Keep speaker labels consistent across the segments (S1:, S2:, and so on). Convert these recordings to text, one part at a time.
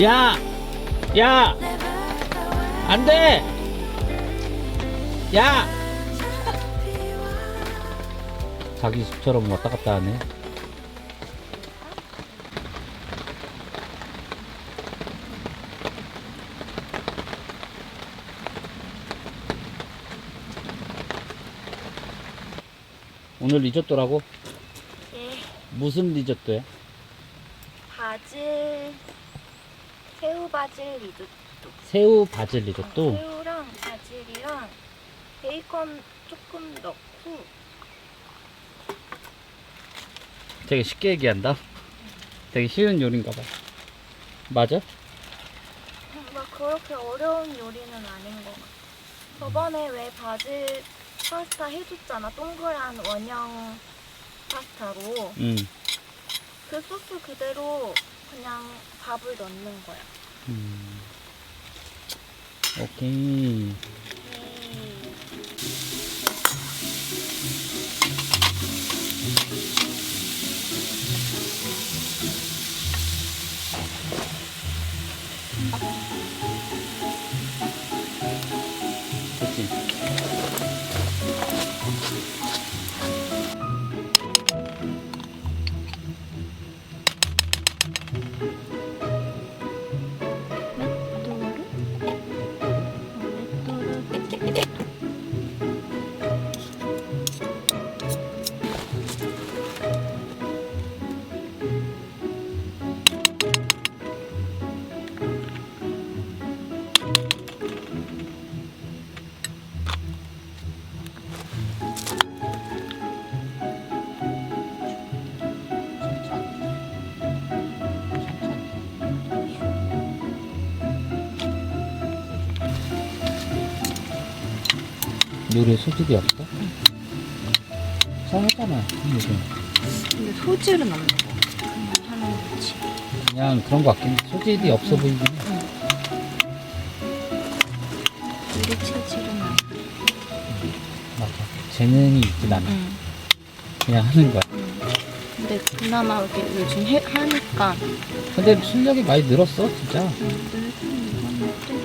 S1: 야! 야! 안 돼! 야! 자기 집처럼 왔다 갔다 하네. 오늘 리조또라고?
S2: 예,
S1: 무슨 리조또야?
S2: 바질, 새우 바질 리조또.
S1: 새우 바질 리조또?
S2: 새우랑 바질이랑 베이컨 조금 넣고
S1: 되게 쉽게 얘기한다. 되게 쉬운 요리인가 봐. 맞아?
S2: 음, 막 그렇게 어려운 요리는 아닌 것 같아. 저번에 왜 바질 파스타 해줬잖아. 동그란 원형 파스타로.
S1: 응.
S2: 그 소스 그대로 그냥 밥을 넣는 거야.
S1: 음. 오케이. 요리에 소질이 없어? 잘하잖아, 요즘.
S2: 근데 소질은 없는 거. 그냥 하는 거지.
S1: 그냥 그런 거 같긴 해. 소질이 없어 보이긴 해.
S2: 우리 체질은 아니야.
S1: 맞아. 재능이 있진 않아.
S2: 응.
S1: 그냥 하는 거야.
S2: 근데 그나마 이렇게 요즘 해, 하니까
S1: 근데 실력이 많이 늘었어, 진짜.
S2: 늘긴 늘었는데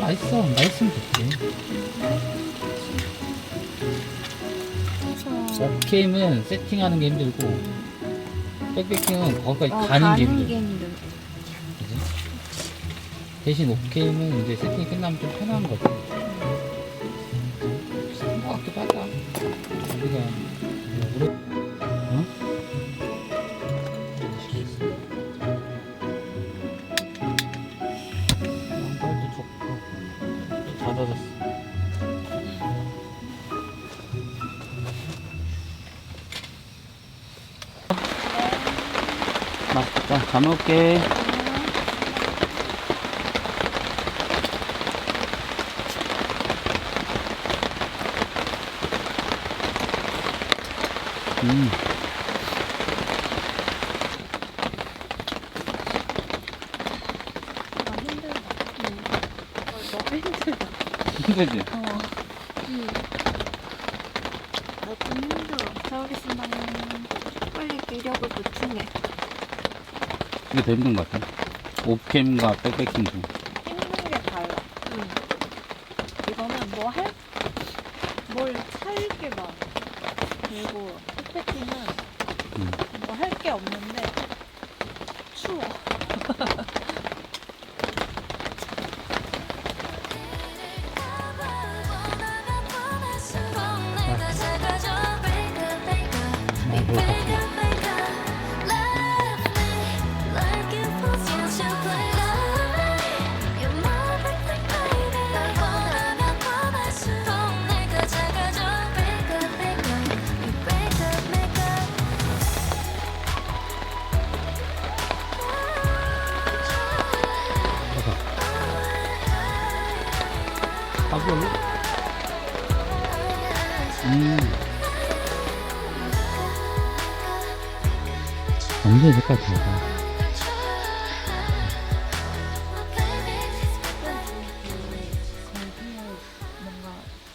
S1: 맛있어. 맛있으면 좋지. 오케임은 세팅하는 게 힘들고, 백베킹은 거기까지
S2: 어,
S1: 가는 게 힘들어. 그지? 대신 오케임은 이제 세팅이 끝나면 좀 편한 거지. 잘 먹을게. 음.
S2: 아. 응. 어.
S1: 힘들지?
S2: 어. 응. 나좀 힘들어. 저기 있으면 빨리 기력을 보충해.
S1: 이게 더 힘든 것 같아. 오캠과 백패킹 중.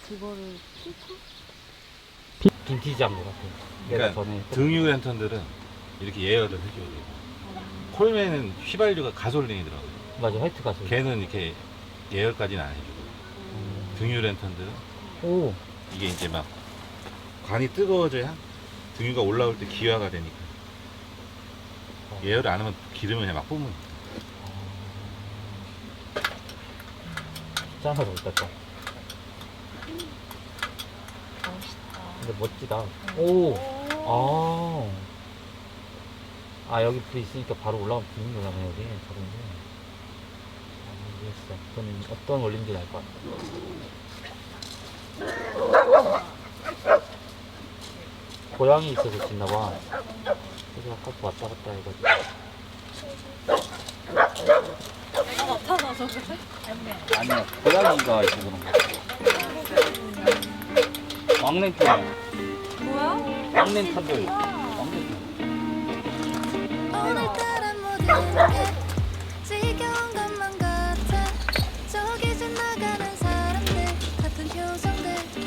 S2: 그거를 필터?
S1: 빈티지 한거 같아.
S3: 그러니까
S1: 전에
S3: 등유 랜턴들은 이렇게 예열을 해줘야 돼요. 콜맨은 휘발유가 가솔린이더라고요.
S1: 맞아 화이트 가스.
S3: 걔는 이렇게 예열까지는 안 해주고 등유 랜턴들은
S1: 오.
S3: 이게 이제 막 관이 뜨거워져야 등유가 올라올 때 기화가 되니까 예열을 안 하면 기름을 그냥 막 뿜으면
S1: 짠하다 못했다.
S4: 멋있다.
S1: 근데 멋지다. 오. 아. 아 여기 불이 있으니까 바로 올라가면 붙는 거잖아 여기 저런 게. 아, 이해했어. 그건 어떤 원리인지 알 것 같아. 고양이 있어서 짓나 봐. 그래서 아까 왔다 갔다 해가지고.
S5: 내가 나타나서 그래?
S1: 아니야 고양이가 있어서 그런 거야. 왕랜턴.
S5: 뭐야?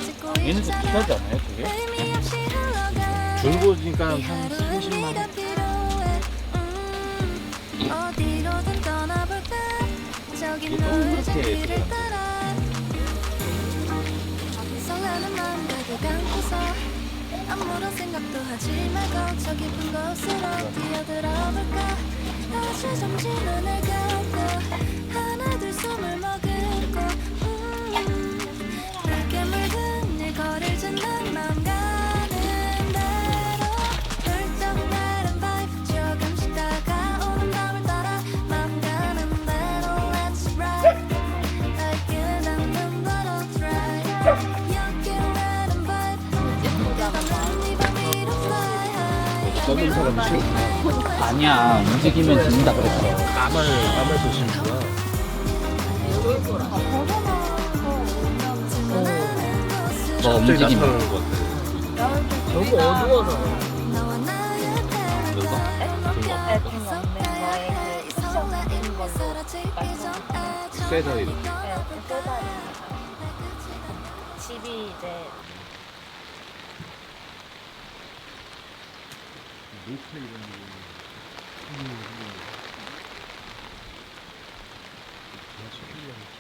S6: 짓고
S1: 얘는 좀 비싸지 않아요 그게?
S3: 중고니까 한
S6: 하루는
S3: 30만 원. 이게
S6: 아무런 생각도 하지 말고 저 깊은 곳으로 뛰어들어 볼까 아주 잠시 눈을 감고 하나? 둘 숨을 머금고 음,
S3: 사람이 싫어
S1: 아니야 움직이면 진다 그랬어.
S3: 땀을 땀을 쏘시는구나
S1: 뭐 움직이면.
S3: 나타나는 것 같아.
S5: 너무 어두워서.
S6: 너와 나의
S3: 여기
S4: 거에 그 쿠션 같은 걸로
S3: 쇠다 이렇게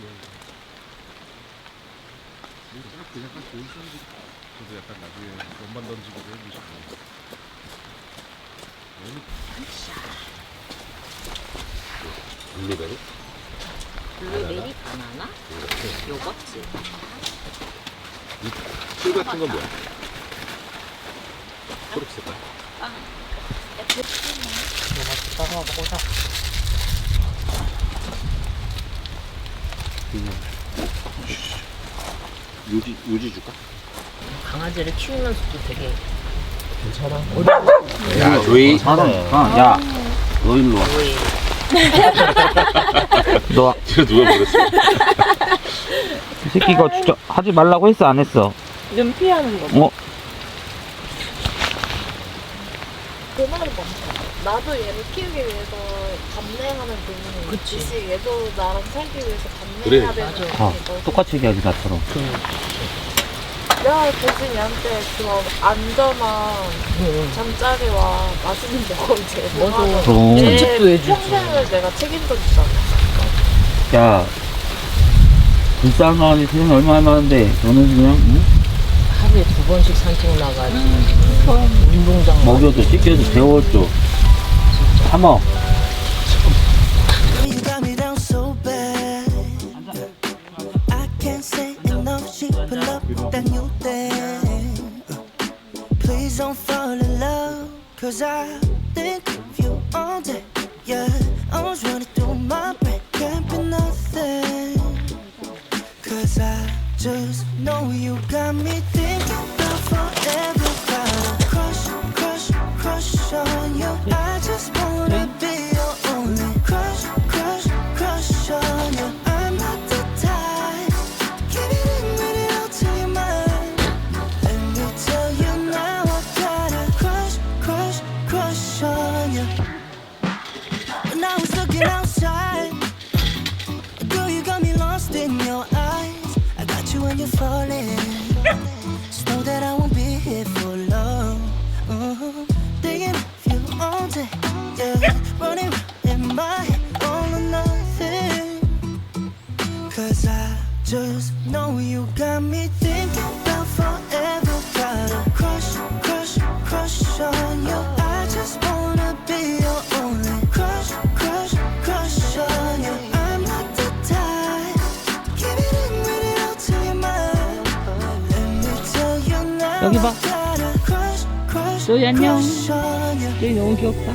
S4: 네, 그 쇠다리 집이 이제
S3: 저도 약간 나중에 원반 던지기도 해보시고 블루베리?
S5: 블루베리 바나나? 요거트
S3: 풀 같은 건 뭐야? 초록색깔? 유지 유지 줄까?
S5: 강아지를 키우면서도 되게
S3: 야 조이
S1: 잘하니까. 야, 너 일로 와. 너,
S3: 이거 누가 버렸어?
S1: 이 새끼가 진짜 하지 말라고 했어, 안 했어?
S5: 눈 피하는 거
S1: 어?
S4: 그 말이 많다. 나도 얘를 키우기 위해서 감내하는 부분이
S5: 그치.
S4: 있지. 얘도 나랑 살기 위해서
S3: 그래.
S4: 감내해야 되는
S5: 맞아.
S1: 아,
S4: 부분이 있거든.
S1: 똑같이 얘기하지, 나처럼.
S4: 내가 대신 얘한테 그런 안전한 잠자리와 맛있는 먹을 제공하고
S5: 맞아.
S1: 그럼.
S4: 얘
S5: 산책도 해주지.
S4: 평생을 내가 책임져 주잖아.
S1: 야, 불쌍한 세상에 얼마나 많은데, 너는 그냥, 응?
S5: 하루에 두 번씩 산책 나가지 운동장
S1: 먹여도 씻겨도 재워줘. 참어.
S7: You got me down so bad. I can't say enough. She pull up that new thing. Please don't fall in love. Cause I think of you all day. Yeah, I was running through my brain. Can't be nothing. Cause I just know you got me thinking about forever. Falling. 조이 안녕. 저기 너무 귀엽다.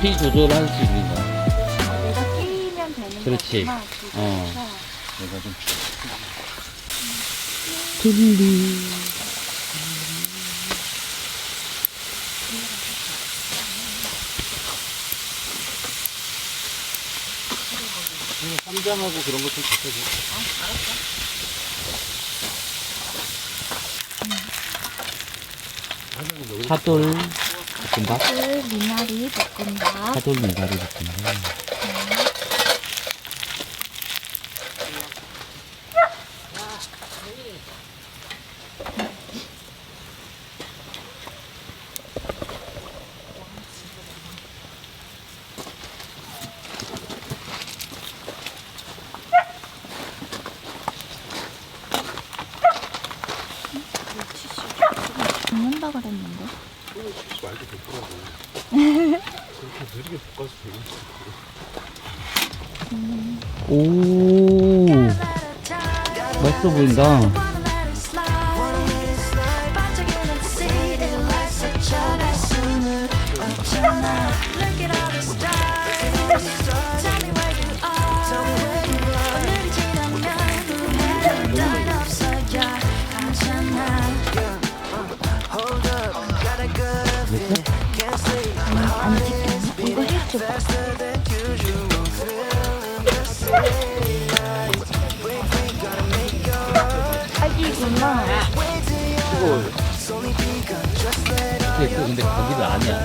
S1: 높이 조절할 수 있는 거야.
S2: 내가 끼면 되는
S1: 그렇지.
S2: 거구나.
S1: 어. 내가 좀. 쌈장하고 그런 것좀 갖다 줘. 차돌 볶음밥?
S2: 그 미나리 볶음밥.
S1: 차돌 미나리 볶음밥.
S2: 아기구나.
S1: 근데, 그- 근데 거기는 아니야.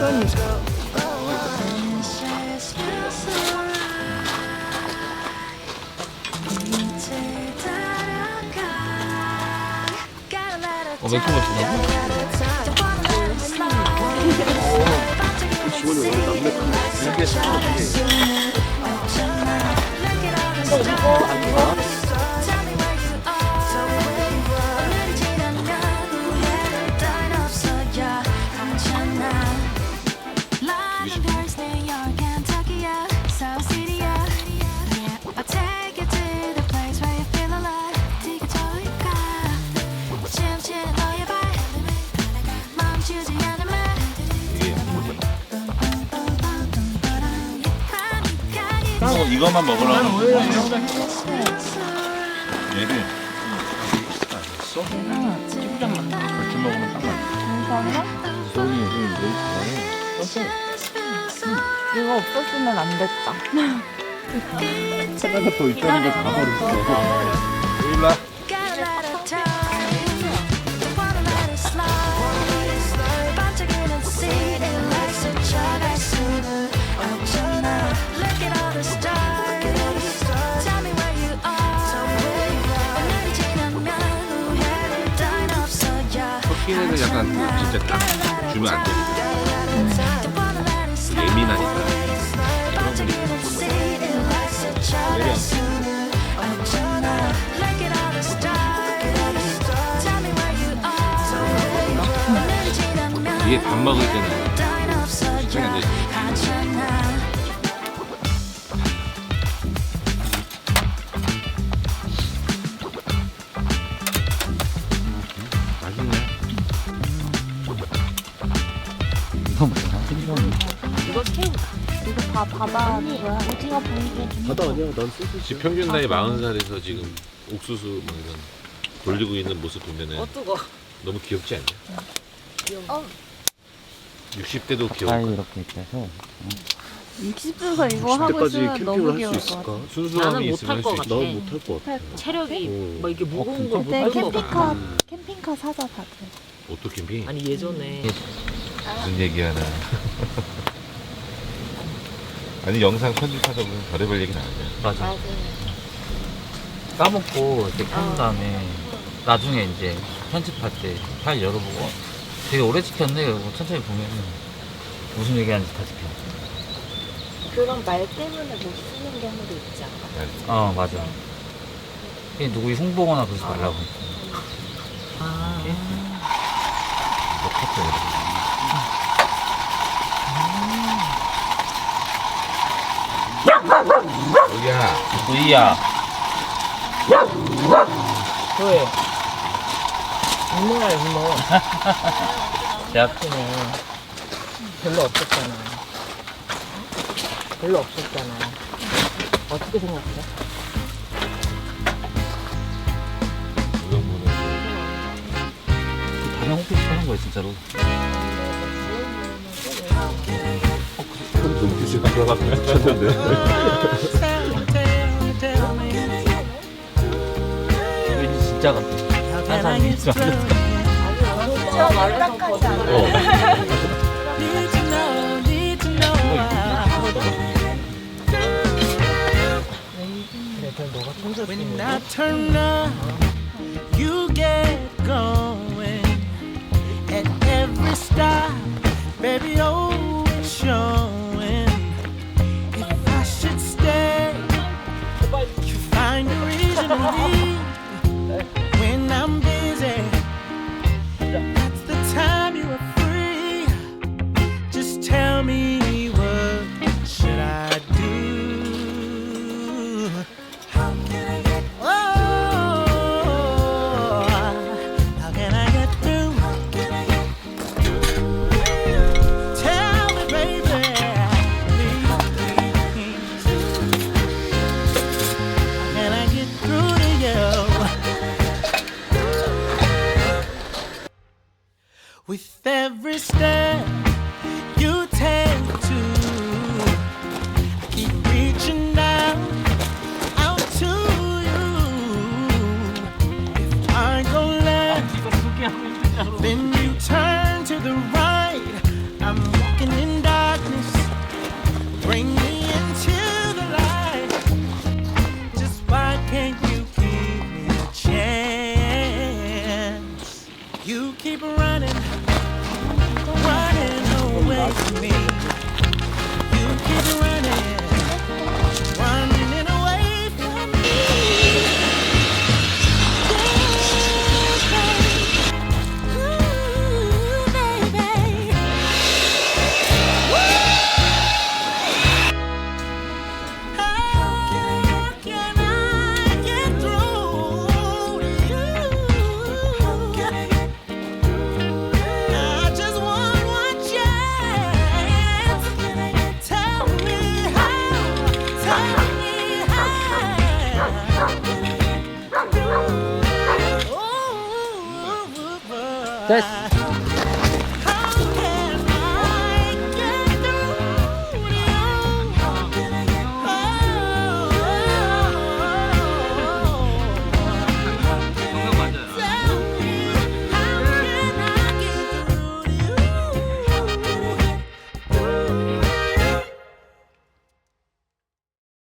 S1: 어, 맥주 마시나?
S6: 멈추지
S3: 어, 이것만 먹으라고. 얘를 써? 같이 먹으면 딱 맞아.
S1: 소리, 소리, 왜 좋아해?
S2: 이거 없었으면 안 됐다.
S3: 하나가 더 있다는 걸다 버렸어. 터키는 약간 진짜 딱 주면 안
S6: slide.
S3: 예민하니까.
S6: are. 오늘이 지나면
S3: 이게 밥 먹을 때는. 시간이 안 되지.
S2: 다 바다 그거야. 오징어 보이게
S3: 지 평균 나이 40살에서 지금 옥수수 뭐 이런 돌리고 있는 모습 보면은
S7: 어 뜨거.
S3: 너무 귀엽지 않냐? 60대도 귀여워.
S1: 가까이 이렇게 있어서
S2: 60대에서 이거 하고 있으면 너무 귀여울 것 같아.
S7: 나는
S3: 순수함이
S7: 못할
S3: 있으면
S7: 것
S3: 할수
S7: 같아.
S3: 넌 못할 것 같아.
S7: 체력이
S3: 오.
S7: 막 이게 무거운
S1: 어,
S7: 걸
S2: 그때
S7: 못할 것 같아.
S2: 캠핑카 캠핑카 사자 다들.
S3: 오토 캠핑?
S7: 아니 예전에
S3: 무슨 얘기하나. 아니 영상 편집하다 보면 별의별 얘기 나와요.
S1: 맞아. 까먹고 이렇게 켠 다음에 나중에 이제 편집할 때 파일 열어보고 되게 오래 찍혔네. 이러고 천천히 보면은 무슨 얘기하는지 다 찍혀.
S8: 그런 말 때문에 못 쓰는 경우도 있지 않아?
S1: 어 맞아. 그게 누구 흉보거나 그러지 말라고.
S7: 아,
S3: 뭐 카페 여기야.
S1: 우이야.
S7: 그래 이모야 이모
S1: 제 앞에는
S7: 별로 없었잖아 별로 없었잖아 어떻게 생각해?
S1: 다른 홈페이지 하는 거야 진짜로.
S3: 눈빛이 들어가면 쳤는데.
S1: 왠지 진짜 같아. 한 사람이 있어.
S2: 진짜 말딱하지 않아.
S3: 어.
S9: Need to know, need to know.
S7: 그래 너가 청소
S9: When I turn up, you get going. At every stop, baby, always showing. 好好。Turn to the right.